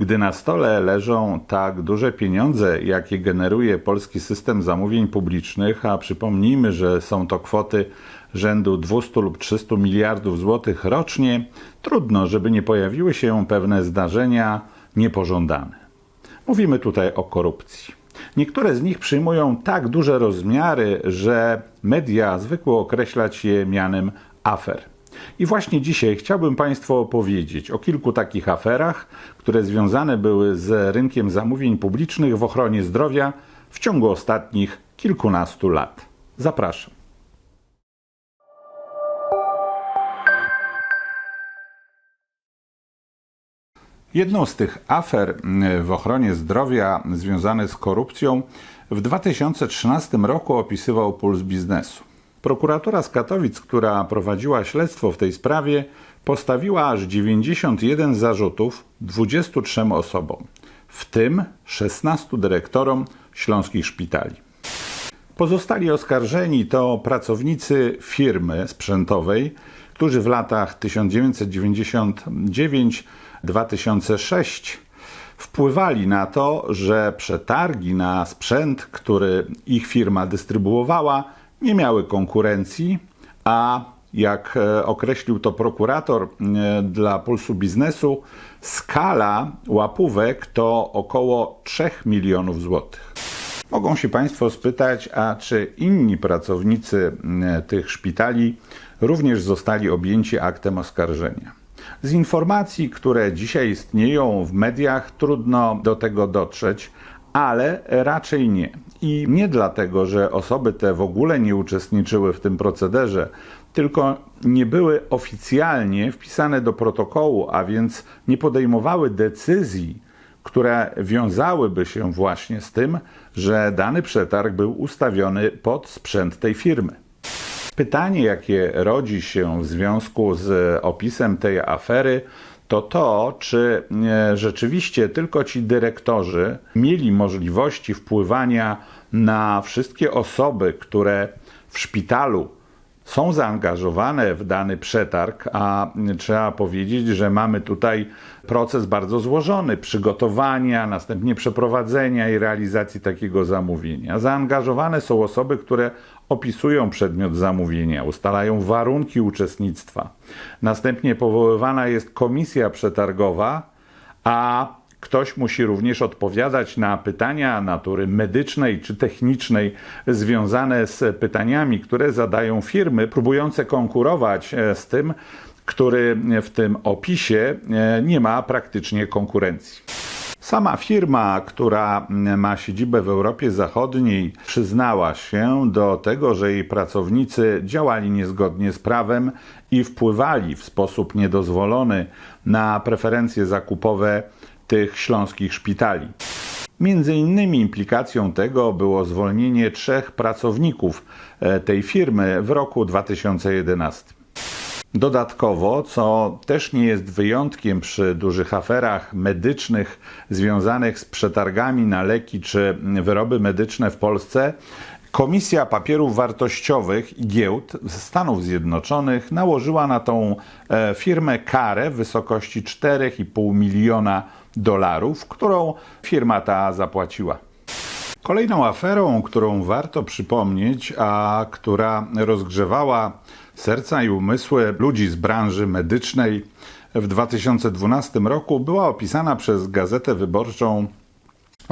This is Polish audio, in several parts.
Gdy na stole leżą tak duże pieniądze, jakie generuje polski system zamówień publicznych, a przypomnijmy, że są to kwoty rzędu 200 lub 300 miliardów złotych rocznie, trudno, żeby nie pojawiły się pewne zdarzenia niepożądane. Mówimy tutaj o korupcji. Niektóre z nich przyjmują tak duże rozmiary, że media zwykły określać je mianem afer. I właśnie dzisiaj chciałbym Państwu opowiedzieć o kilku takich aferach, które związane były z rynkiem zamówień publicznych w ochronie zdrowia w ciągu ostatnich kilkunastu lat. Zapraszam. Jedną z tych afer mm, w ochronie zdrowia związanych z korupcją w 2013 roku opisywał Puls Biznesu. Prokuratura z Katowic, która prowadziła śledztwo w tej sprawie, postawiła aż 91 zarzutów 23 osobom, w tym 16 dyrektorom śląskich szpitali. Pozostali oskarżeni to pracownicy firmy sprzętowej, którzy w latach 1999-2006 wpływali na to, że przetargi na sprzęt, który ich firma dystrybuowała, nie miały konkurencji, a jak e, określił to prokurator e, dla Pulsu Biznesu, skala łapówek to około 3 milionów złotych. Mogą się Państwo spytać, a czy inni pracownicy m, tych szpitali również zostali objęci aktem oskarżenia? Z informacji, które dzisiaj istnieją w mediach, trudno do tego dotrzeć, ale raczej nie. I nie dlatego, że osoby te w ogóle nie uczestniczyły w tym procederze, tylko nie były oficjalnie wpisane do protokołu, a więc nie podejmowały decyzji, które wiązałyby się właśnie z tym, że dany przetarg był ustawiony pod sprzęt tej firmy. Pytanie, jakie rodzi się w związku z opisem tej afery, to to, czy e, rzeczywiście tylko ci dyrektorzy mieli możliwości wpływania na wszystkie osoby, które w szpitalu są zaangażowane w dany przetarg, a trzeba powiedzieć, że mamy tutaj proces bardzo złożony przygotowania, następnie przeprowadzenia i realizacji takiego zamówienia. Zaangażowane są osoby, które opisują przedmiot zamówienia, ustalają warunki uczestnictwa. Następnie powoływana jest komisja przetargowa, a Ktoś musi również odpowiadać na pytania natury medycznej czy technicznej związane z pytaniami, które zadają firmy próbujące konkurować e, z tym, który w tym opisie e, nie ma praktycznie konkurencji. Sama firma, która ma siedzibę w Europie Zachodniej, przyznała się do tego, że jej pracownicy działali niezgodnie z prawem i wpływali w sposób niedozwolony na preferencje zakupowe tych śląskich szpitali. Między innymi implikacją tego było zwolnienie trzech pracowników e, tej firmy w roku 2011. Dodatkowo, co też nie jest wyjątkiem przy dużych aferach medycznych związanych z przetargami na leki czy wyroby medyczne w Polsce, Komisja Papierów Wartościowych i Giełd Stanów Zjednoczonych nałożyła na tą e, firmę karę w wysokości 4,5 miliona dolarów, którą firma ta zapłaciła. Kolejną aferą, którą warto przypomnieć, a która rozgrzewała serca i umysły ludzi z branży medycznej w 2012 roku, była opisana przez Gazetę Wyborczą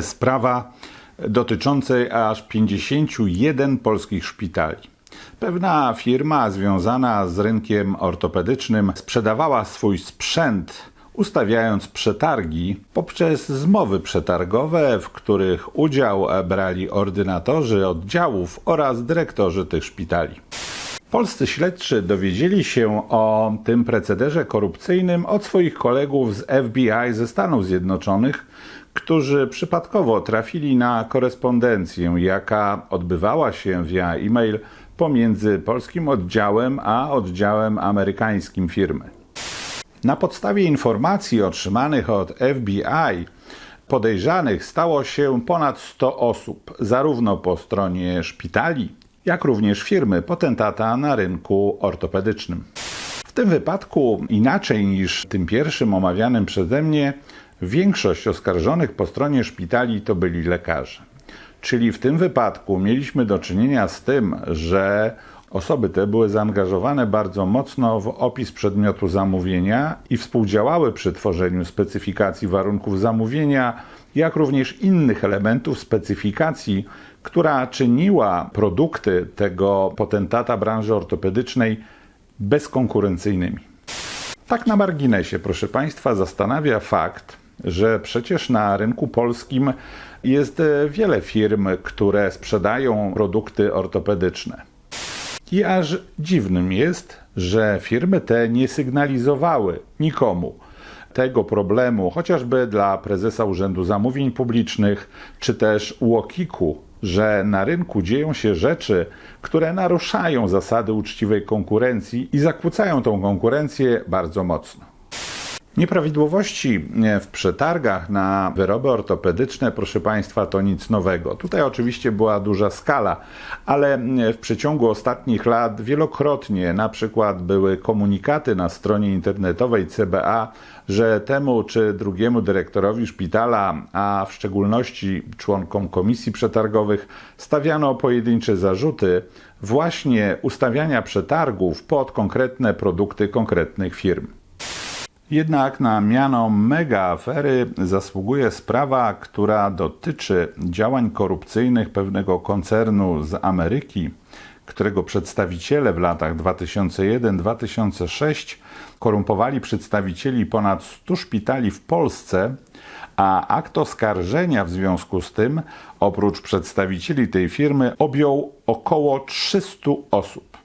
sprawa dotyczącej aż 51 polskich szpitali. Pewna firma związana z rynkiem ortopedycznym sprzedawała swój sprzęt ustawiając przetargi poprzez zmowy przetargowe, w których udział brali ordynatorzy oddziałów oraz dyrektorzy tych szpitali. Polscy śledczy dowiedzieli się o tym procederze korupcyjnym od swoich kolegów z FBI ze Stanów Zjednoczonych, którzy przypadkowo trafili na korespondencję, jaka odbywała się via e-mail pomiędzy polskim oddziałem a oddziałem amerykańskim firmy. Na podstawie informacji otrzymanych od FBI podejrzanych stało się ponad 100 osób, zarówno po stronie szpitali, jak również firmy potentata na rynku ortopedycznym. W tym wypadku, inaczej niż tym pierwszym omawianym przeze mnie, większość oskarżonych po stronie szpitali to byli lekarze. Czyli w tym wypadku mieliśmy do czynienia z tym, że osoby te były zaangażowane bardzo mocno w opis przedmiotu zamówienia i współdziałały przy tworzeniu specyfikacji warunków zamówienia, jak również innych elementów specyfikacji, która czyniła produkty tego potentata branży ortopedycznej bezkonkurencyjnymi. Tak na marginesie, proszę Państwa, zastanawia fakt, że przecież na rynku polskim jest e, wiele firm, które sprzedają produkty ortopedyczne. I aż dziwnym jest, że firmy te nie sygnalizowały nikomu tego problemu, chociażby dla prezesa Urzędu Zamówień Publicznych, czy też UOKiK-u, że na rynku dzieją się rzeczy, które naruszają zasady uczciwej konkurencji i zakłócają tą konkurencję bardzo mocno. Nieprawidłowości w przetargach na wyroby ortopedyczne, proszę Państwa, to nic nowego. Tutaj oczywiście była duża skala, ale w przeciągu ostatnich lat wielokrotnie na przykład były komunikaty na stronie internetowej CBA, że temu czy drugiemu dyrektorowi szpitala, a w szczególności członkom komisji przetargowych, stawiano pojedyncze zarzuty właśnie ustawiania przetargów pod konkretne produkty konkretnych firm. Jednak na miano mega afery zasługuje sprawa, która dotyczy działań korupcyjnych pewnego koncernu z Ameryki, którego przedstawiciele w latach 2001-2006 korumpowali przedstawicieli ponad 100 szpitali w Polsce, a akt oskarżenia w związku z tym, oprócz przedstawicieli tej firmy, objął około 300 osób.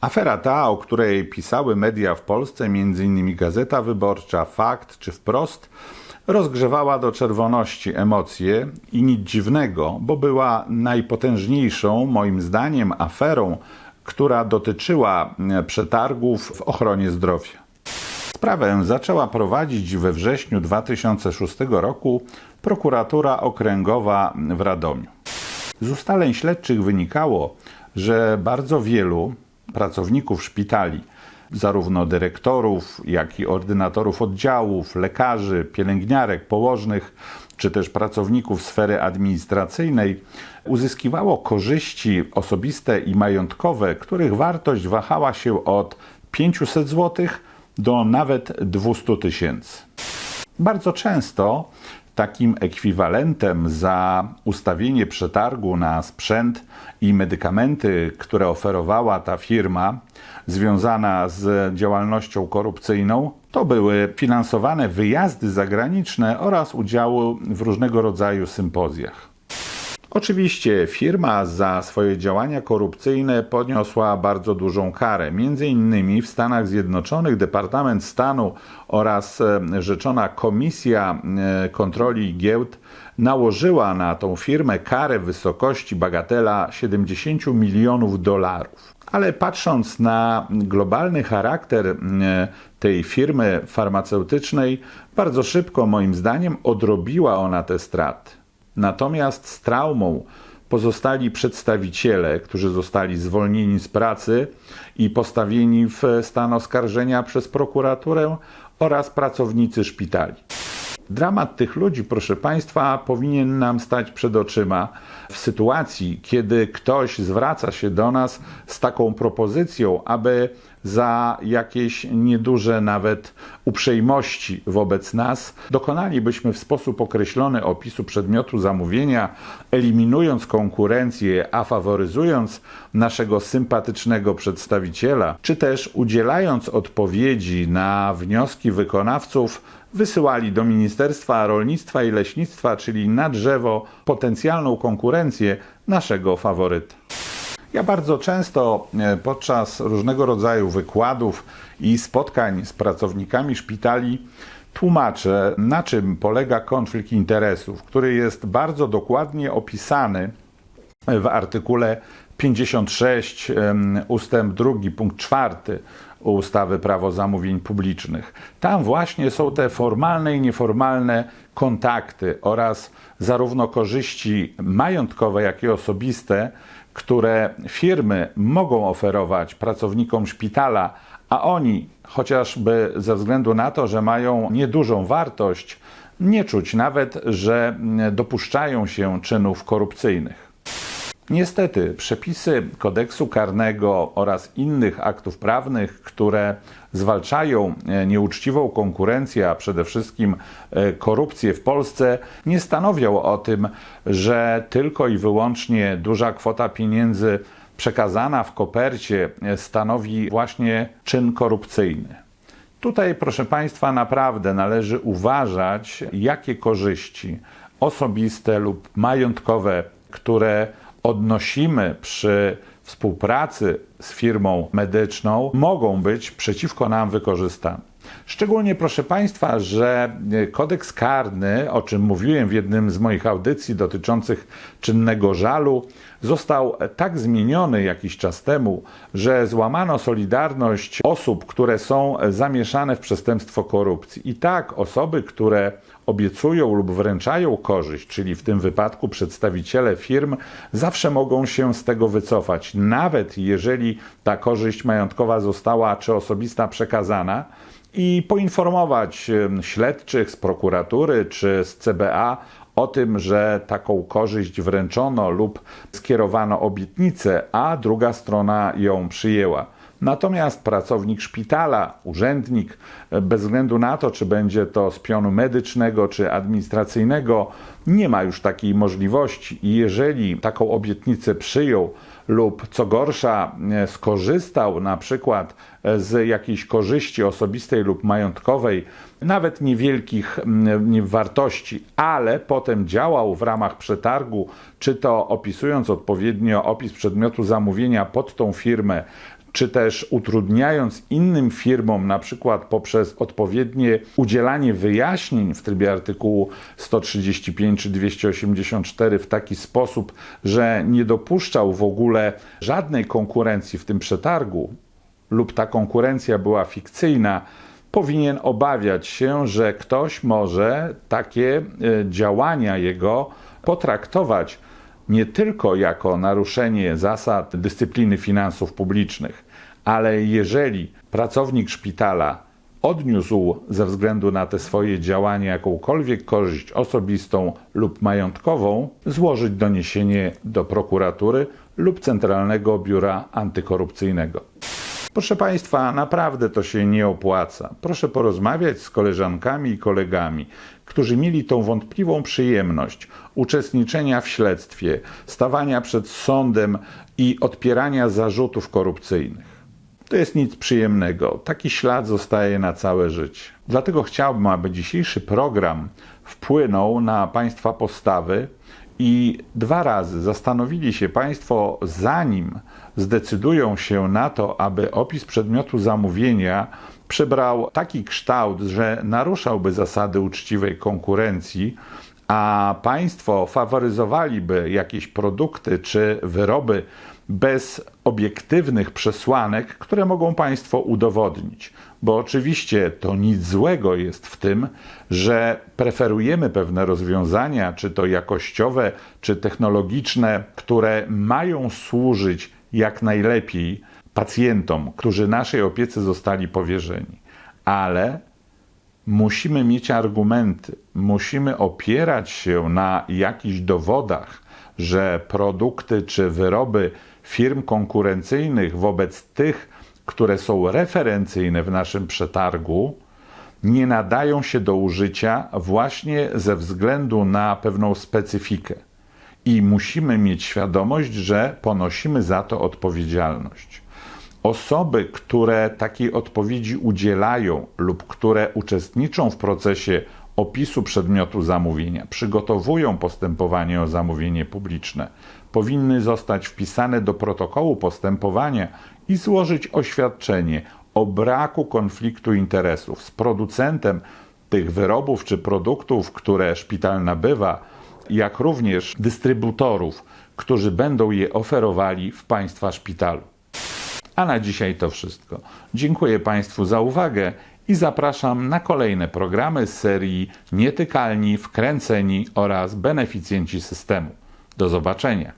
Afera ta, o której pisały media w Polsce, m.in. Gazeta Wyborcza, Fakt czy Wprost, rozgrzewała do czerwoności emocje i nic dziwnego, bo była najpotężniejszą, moim zdaniem, aferą, która dotyczyła przetargów w ochronie zdrowia. Sprawę zaczęła prowadzić we wrześniu 2006 roku prokuratura okręgowa w Radomiu. Z ustaleń śledczych wynikało, że bardzo wielu pracowników szpitali, zarówno dyrektorów, jak i ordynatorów oddziałów, lekarzy, pielęgniarek, położnych, czy też pracowników sfery administracyjnej, uzyskiwało korzyści osobiste i majątkowe, których wartość wahała się od 500 zł do nawet 200 tysięcy. Bardzo często takim ekwiwalentem za ustawienie przetargu na sprzęt i medykamenty, które oferowała ta firma związana z działalnością korupcyjną, to były finansowane wyjazdy zagraniczne oraz udziały w różnego rodzaju sympozjach. Oczywiście firma za swoje działania korupcyjne poniosła bardzo dużą karę. Między innymi w Stanach Zjednoczonych Departament Stanu oraz e, rzeczona Komisja e, Kontroli Giełd nałożyła na tą firmę karę w wysokości bagatela 70 milionów dolarów. Ale patrząc na globalny charakter e, tej firmy farmaceutycznej, bardzo szybko moim zdaniem odrobiła ona te straty. Natomiast z traumą pozostali przedstawiciele, którzy zostali zwolnieni z pracy i postawieni w stan oskarżenia przez prokuraturę oraz pracownicy szpitali. Dramat tych ludzi, proszę Państwa, powinien nam stać przed oczyma w sytuacji, kiedy ktoś zwraca się do nas z taką propozycją, aby za jakieś nieduże nawet uprzejmości wobec nas dokonalibyśmy w sposób określony opisu przedmiotu zamówienia, eliminując konkurencję, a faworyzując naszego sympatycznego przedstawiciela, czy też udzielając odpowiedzi na wnioski wykonawców, wysyłali do Ministerstwa Rolnictwa i Leśnictwa, czyli na drzewo, potencjalną konkurencję naszego faworyta. Ja bardzo często e, podczas różnego rodzaju wykładów i spotkań z pracownikami szpitali tłumaczę, na czym polega konflikt interesów, który jest bardzo dokładnie opisany w artykule 56 ustęp 2 punkt 4 ustawy Prawo Zamówień Publicznych. Tam właśnie są te formalne i nieformalne kontakty oraz zarówno korzyści majątkowe, jak i osobiste, które firmy mogą oferować pracownikom szpitala, a oni, chociażby ze względu na to, że mają niedużą wartość, nie czuć nawet, że dopuszczają się czynów korupcyjnych. Niestety, przepisy kodeksu karnego oraz innych aktów prawnych, które zwalczają e, nieuczciwą konkurencję, a przede wszystkim e, korupcję w Polsce, nie stanowią o tym, że tylko i wyłącznie duża kwota pieniędzy przekazana w kopercie e, stanowi właśnie czyn korupcyjny. Tutaj, proszę Państwa, naprawdę należy uważać, jakie korzyści osobiste lub majątkowe, które odnosimy przy współpracy z firmą medyczną, mogą być przeciwko nam wykorzystane. Szczególnie proszę Państwa, że kodeks karny, o czym mówiłem w jednym z moich audycji dotyczących czynnego żalu, został tak zmieniony jakiś czas temu, że złamano solidarność osób, które są zamieszane w przestępstwo korupcji. I tak osoby, które obiecują lub wręczają korzyść, czyli w tym wypadku przedstawiciele firm, zawsze mogą się z tego wycofać, nawet jeżeli ta korzyść majątkowa została czy osobista przekazana i poinformować śledczych z prokuratury czy z CBA o tym, że taką korzyść wręczono lub skierowano obietnicę, a druga strona ją przyjęła. Natomiast pracownik szpitala, urzędnik, bez względu na to, czy będzie to z pionu medycznego czy administracyjnego, nie ma już takiej możliwości. I jeżeli taką obietnicę przyjął, lub co gorsza e, skorzystał na przykład e, z jakiejś korzyści osobistej lub majątkowej, nawet niewielkich wartości, ale potem działał w ramach przetargu, czy to opisując odpowiednio opis przedmiotu zamówienia pod tą firmę, czy też utrudniając innym firmom, na przykład poprzez odpowiednie udzielanie wyjaśnień w trybie artykułu 135 czy 284 w taki sposób, że nie dopuszczał w ogóle żadnej konkurencji w tym przetargu, lub ta konkurencja była fikcyjna, powinien obawiać się, że ktoś może takie e, działania jego potraktować nie tylko jako naruszenie zasad dyscypliny finansów publicznych, ale jeżeli pracownik szpitala odniósł ze względu na te swoje działania jakąkolwiek korzyść osobistą lub majątkową, złożyć doniesienie do prokuratury lub Centralnego Biura Antykorupcyjnego. Proszę Państwa, naprawdę to się nie opłaca. Proszę porozmawiać z koleżankami i kolegami, którzy mieli tą wątpliwą przyjemność uczestniczenia w śledztwie, stawania przed sądem i odpierania zarzutów korupcyjnych. To jest nic przyjemnego. Taki ślad zostaje na całe życie. Dlatego chciałbym, aby dzisiejszy program wpłynął na Państwa postawy i dwa razy zastanowili się Państwo, zanim zdecydują się na to, aby opis przedmiotu zamówienia przybrał taki kształt, że naruszałby zasady uczciwej konkurencji, a państwo faworyzowaliby jakieś produkty czy wyroby bez obiektywnych przesłanek, które mogą Państwo udowodnić. Bo oczywiście to nic złego jest w tym, że preferujemy pewne rozwiązania, czy to jakościowe, czy technologiczne, które mają służyć jak najlepiej pacjentom, którzy naszej opiece zostali powierzeni. Ale musimy mieć argumenty, musimy opierać się na jakichś dowodach, że produkty czy wyroby firm konkurencyjnych wobec tych, które są referencyjne w naszym przetargu, nie nadają się do użycia właśnie ze względu na pewną specyfikę. I musimy mieć świadomość, że ponosimy za to odpowiedzialność. Osoby, które takiej odpowiedzi udzielają lub które uczestniczą w procesie opisu przedmiotu zamówienia, przygotowują postępowanie o zamówienie publiczne, powinny zostać wpisane do protokołu postępowania i złożyć oświadczenie o braku konfliktu interesów z producentem tych wyrobów czy produktów, które szpital nabywa, jak również dystrybutorów, którzy będą je oferowali w Państwa szpitalu. A na dzisiaj to wszystko. Dziękuję Państwu za uwagę i zapraszam na kolejne programy z serii Nietykalni, Wkręceni oraz Beneficjenci Systemu. Do zobaczenia.